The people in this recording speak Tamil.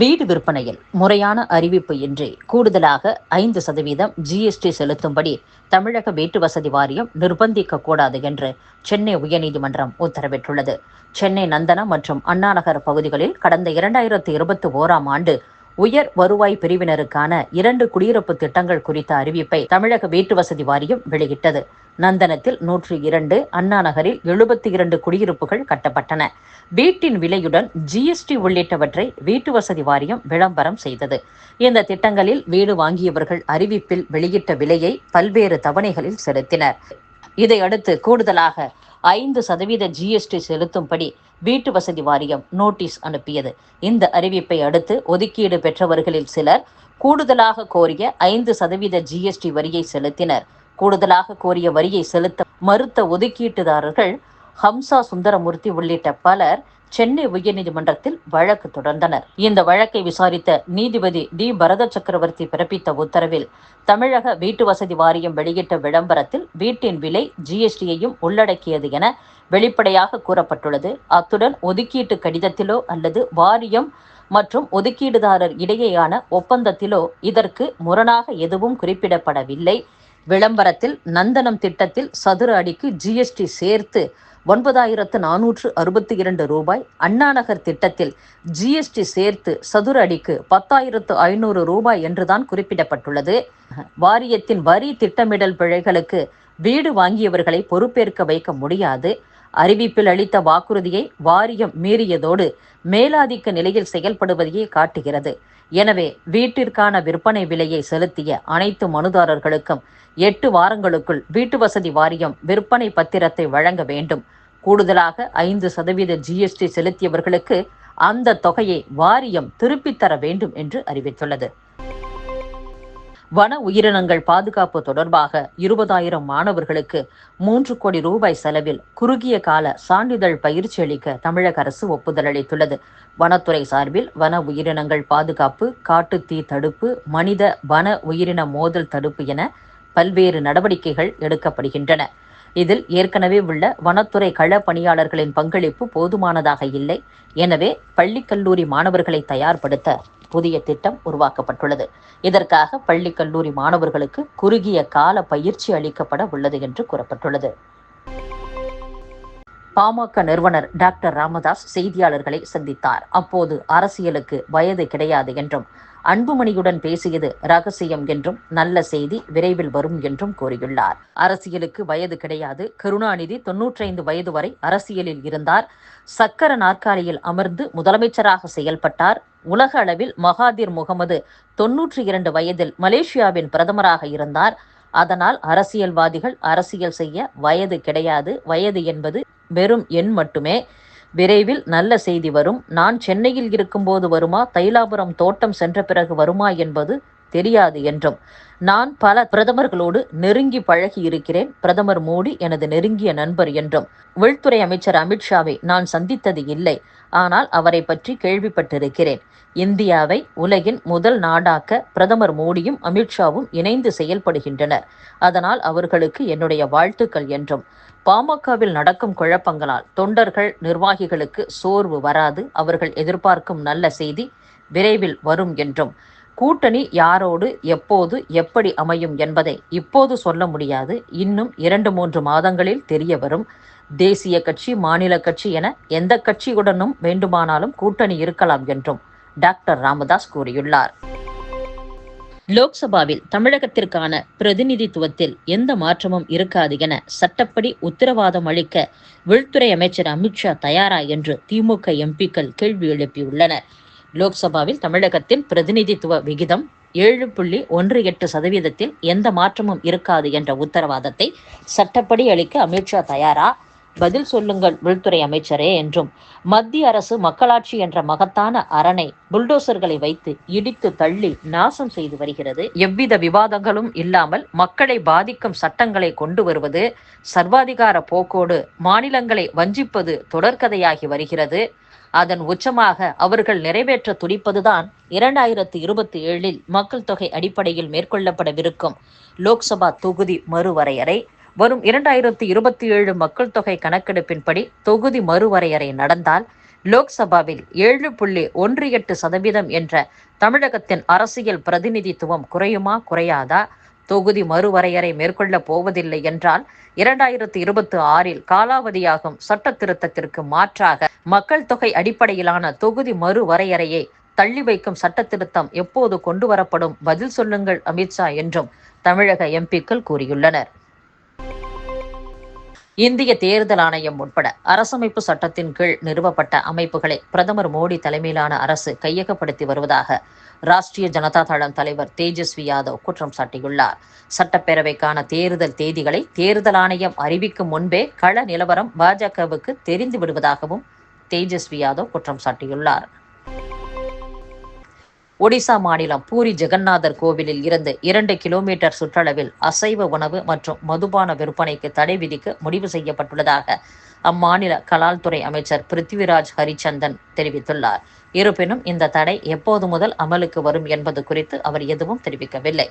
வீடு விற்பனையில் முறையான அறிவிப்பு இன்றி கூடுதலாக ஐந்து சதவீதம் ஜிஎஸ்டி செலுத்தும்படி தமிழக வீட்டு வசதி வாரியம் நிர்பந்திக்க கூடாது என்று சென்னை உயர்நீதிமன்றம் உத்தரவிட்டுள்ளது. சென்னை நந்தனம் மற்றும் அண்ணாநகர் பகுதிகளில் கடந்த இரண்டாயிரத்து இருபத்தி ஓராம் ஆண்டு உயர் வருவாய் பிரிவினருக்கான இரண்டு குடியிருப்பு திட்டங்கள் குறித்த அறிவிப்பை தமிழக வீட்டு வசதி வாரியம் வெளியிட்டது. நந்தனத்தில் நூற்று இரண்டு அண்ணா நகரில் எழுபத்தி இரண்டு குடியிருப்புகள் கட்டப்பட்டன. வீட்டின் விலையுடன் ஜிஎஸ்டி உள்ளிட்டவற்றை வீட்டு வசதி வாரியம் விளம்பரம் செய்தது. இந்த திட்டங்களில் வீடு வாங்கியவர்கள் அறிவிப்பில் வெளியிட்ட விலையை பல்வேறு தவணைகளில் செலுத்தினர். இதையடுத்து கூடுதலாக ஐந்து சதவீத ஜிஎஸ்டி செலுத்தும்படி வீட்டு வசதி வாரியம் நோட்டீஸ் அனுப்பியது. இந்த அறிவிப்பை அடுத்து ஒதுக்கீடு பெற்றவர்களில் சிலர் கூடுதலாக கோரிய ஐந்து சதவீத ஜிஎஸ்டி வரியை செலுத்தினர். கூடுதலாக கோரிய வரியை செலுத்த மறுத்த ஒதுக்கீட்டுதாரர்கள் ஹம்சா சுந்தரமூர்த்தி உள்ளிட்ட பலர் சென்னை உயர்நீதிமன்றத்தில் வழக்கு தொடர்ந்தனர். இந்த வழக்கை விசாரித்த நீதிபதி டி. பரத சக்கரவர்த்தி பிறப்பித்த உத்தரவில் தமிழக வீட்டு வசதி வாரியம் வெளியிட்ட விளம்பரத்தில் வீட்டின் விலை ஜிஎஸ்டியையும் உள்ளடக்கியது என வெளிப்படையாக கூறப்பட்டுள்ளது. அத்துடன் ஒதுக்கீட்டு கடிதத்திலோ அல்லது வாரியம் மற்றும் ஒதுக்கீடுதாரர் இடையேயான ஒப்பந்தத்திலோ இதற்கு முரணாக எதுவும் குறிப்பிடப்படவில்லை. விளம்பரத்தில் நந்தனம் திட்டத்தில் சதுர அடிக்கு ஜிஎஸ்டி சேர்த்து ஒன்பதாயிரத்து நானூற்று அறுபத்தி இரண்டு ரூபாய். அண்ணாநகர் திட்டத்தில் ஜிஎஸ்டி சேர்த்து சதுர அடிக்கு பத்தாயிரத்து ஐநூறு ரூபாய் என்றுதான் குறிப்பிடப்பட்டுள்ளது. வாரியத்தின் வரி திட்டமிடல் பிழைகளுக்கு வீடு வாங்கியவர்களை பொறுப்பேற்க வைக்க முடியாது. அறிவிப்பில் அளித்த வாக்குறுதியை வாரியம் மீறியதோடு மேலாதிக்க நிலையில் செயல்படுவதையே காட்டுகிறது. எனவே வீட்டிற்கான விற்பனை விலையை செலுத்திய அனைத்து மனுதாரர்களுக்கும் எட்டு வாரங்களுக்குள் வீட்டு வசதி வாரியம் விற்பனை பத்திரத்தை வழங்க வேண்டும். கூடுதலாக ஐந்து சதவீத ஜிஎஸ்டி செலுத்தியவர்களுக்கு அந்த தொகையை வாரியம் திருப்பித் தர வேண்டும் என்று அறிவித்துள்ளது. வன உயிரினங்கள் பாதுகாப்பு தொடர்பாக இருபதாயிரம் மாணவர்களுக்கு மூன்று கோடி ரூபாய் செலவில் குறுகிய கால சான்றிதழ் பயிற்சி அளிக்க தமிழக அரசு ஒப்புதல் அளித்துள்ளது. வனத்துறை சார்பில் வன உயிரினங்கள் பாதுகாப்பு காட்டுத்தீ தடுப்பு மனித வன உயிரின மோதல் தடுப்பு என பல்வேறு நடவடிக்கைகள் எடுக்கப்படுகின்றன. இதில் ஏற்கனவே உள்ள வனத்துறை கள பணியாளர்களின் பங்களிப்பு போதுமானதாக இல்லை. எனவே பள்ளி கல்லூரி மாணவர்களை தயார்படுத்த புதிய திட்டம் உருவாக்கப்பட்டுள்ளது. இதற்காக பள்ளி கல்லூரி மாணவர்களுக்கு குறுகிய கால பயிற்சி அளிக்கப்பட உள்ளது என்று கூறப்பட்டுள்ளது. பாமக நிறுவனர் டாக்டர் ராமதாஸ் செய்தியாளர்களை சந்தித்தார். அப்போது அரசியலுக்கு வயது கிடையாது என்றும் அன்புமணியுடன் பேசியது ரகசியம் என்றும் நல்ல செய்தி விரைவில் வரும் என்றும் கூறியுள்ளார். அரசியலுக்கு வயது கிடையாது. கருணாநிதி தொன்னூற்றைந்து வயது வரை அரசியலில் இருந்தார். சக்கர நாற்காலியில் அமர்ந்து முதலமைச்சராக செயல்பட்டார். உலக அளவில் மகாதீர் முகமது தொன்னூற்றி இரண்டு வயதில் மலேசியாவின் பிரதமராக இருந்தார். அதனால் அரசியல்வாதிகள் அரசியல் செய்ய வயது கிடையாது. வயது என்பது வெறும் எண் மட்டுமே. விரைவில் நல்ல செய்தி வரும். நான் சென்னையில் இருக்கும்போது வருமா? தைலாபுரம் தோட்டம் சென்ற பிறகு வருமா என்பது தெரியாது என்றும். நான் பல பிரதமர்களோடு நெருங்கி பழகி இருக்கிறேன். பிரதமர் மோடி எனது நெருங்கிய நண்பர் என்றும். உள்துறை அமைச்சர் அமித்ஷாவை நான் சந்தித்தது இல்லை. ஆனால் அவரை பற்றி கேள்விப்பட்டிருக்கிறேன். இந்தியாவை உலகின் முதல் நாடாக்க பிரதமர் மோடியும் அமித்ஷாவும் இணைந்து செயல்படுகின்றனர். அதனால் அவர்களுக்கு என்னுடைய வாழ்த்துக்கள் என்றும். பாமகவில் நடக்கும் குழப்பங்களால் தொண்டர்கள் நிர்வாகிகளுக்கு சோர்வு வராது. அவர்கள் எதிர்பார்க்கும் நல்ல செய்தி விரைவில் வரும் என்றும். கூட்டணி யாரோடு எப்போது எப்படி அமையும் என்பதை இப்போது சொல்ல முடியாது. இன்னும் இரண்டு மூன்று மாதங்களில் தெரிய வரும். தேசிய கட்சி மாநில கட்சி என எந்த கட்சியுடனும் வேண்டுமானாலும் கூட்டணி இருக்கலாம் என்றும் டாக்டர் ராமதாஸ் கூறியுள்ளார். லோக்சபாவில் தமிழகத்திற்கான பிரதிநிதித்துவத்தில் எந்த மாற்றமும் இருக்காது என சட்டப்படி உத்தரவாதம் அளிக்க உள்துறை அமைச்சர் அமித்ஷா தயாரா என்று திமுக எம்பிக்கள் கேள்வி எழுப்பியுள்ளனர். லோக்சபாவில் தமிழகத்தின் பிரதிநிதித்துவ விகிதம் ஏழு புள்ளி ஒன்று எட்டு சதவீதத்தில் எந்த மாற்றமும் இருக்காது என்ற உத்தரவாதத்தை சட்டப்படி அளிக்க அமித்ஷா தயாரா? பதில் சொல்லுங்கள் உள்துறை அமைச்சரே என்றும் மத்திய அரசு மக்களாட்சி என்ற மகத்தான அரணை புல்டோசர்களை வைத்து இடித்து தள்ளி நாசம் செய்து வருகிறது. எவ்வித விவாதங்களும் இல்லாமல் மக்களை பாதிக்கும் சட்டங்களை கொண்டு வருவது சர்வாதிகார போக்கோடு மாநிலங்களை வஞ்சிப்பது தொடர்கதையாகி வருகிறது. அதன் உச்சமாக அவர்கள் நிறைவேற்ற துடிப்பதுதான் இரண்டாயிரத்தி இருபத்தி ஏழில் மக்கள் தொகை அடிப்படையில் மேற்கொள்ளப்படவிருக்கும் லோக்சபா தொகுதி மறுவரையறை. வரும் இரண்டாயிரத்தி இருபத்தி ஏழு மக்கள் தொகை கணக்கெடுப்பின்படி தொகுதி மறுவரையறை நடந்தால் லோக்சபாவில் ஏழு புள்ளி ஒன்று எட்டு சதவீதம் என்ற தமிழகத்தின் அரசியல் பிரதிநிதித்துவம் குறையுமா குறையாதா? தொகுதி மறுவரையறை மேற்கொள்ளப் போவதில்லை என்றால் இரண்டாயிரத்தி இருபத்தி ஆறில் காலாவதியாகும் சட்ட திருத்தத்திற்கு மாற்றாக மக்கள் தொகை அடிப்படையிலான தொகுதி மறுவரையறையை தள்ளி வைக்கும் சட்ட திருத்தம் எப்போது கொண்டு வரப்படும் பதில் சொல்லுங்கள் அமித்ஷா என்றும் தமிழக எம்பிக்கள் கூறியுள்ளனர். இந்திய தேர்தல் ஆணையம் உட்பட அரசமைப்பு சட்டத்தின் கீழ் நிறுவப்பட்ட அமைப்புகளை பிரதமர் மோடி தலைமையிலான அரசு கையகப்படுத்தி வருவதாக ராஷ்டிரிய ஜனதா தளம் தலைவர் தேஜஸ்வி யாதவ் குற்றம் சாட்டியுள்ளார். சட்டப்பேரவைக்கான தேர்தல் தேதிகளை தேர்தல் ஆணையம் அறிவிக்கும் முன்பே கள நிலவரம் பாஜகவுக்கு தெரிந்து விடுவதாகவும் தேஜஸ்வி யாதவ் குற்றம் சாட்டியுள்ளார். ஒடிசா மாநிலம் பூரி ஜெகநாதர் கோவிலில் இருந்து இரண்டு கிலோமீட்டர் சுற்றளவில் அசைவ உணவு மற்றும் மதுபான விற்பனைக்கு தடை விதிக்க முடிவு செய்யப்பட்டுள்ளதாக அம்மாநில கலால்துறை அமைச்சர் பிருத்திவிராஜ் ஹரிச்சந்தன் தெரிவித்துள்ளார். இருப்பினும் இந்த தடை எப்போது முதல் அமலுக்கு வரும் என்பது குறித்து அவர் எதுவும் தெரிவிக்கவில்லை.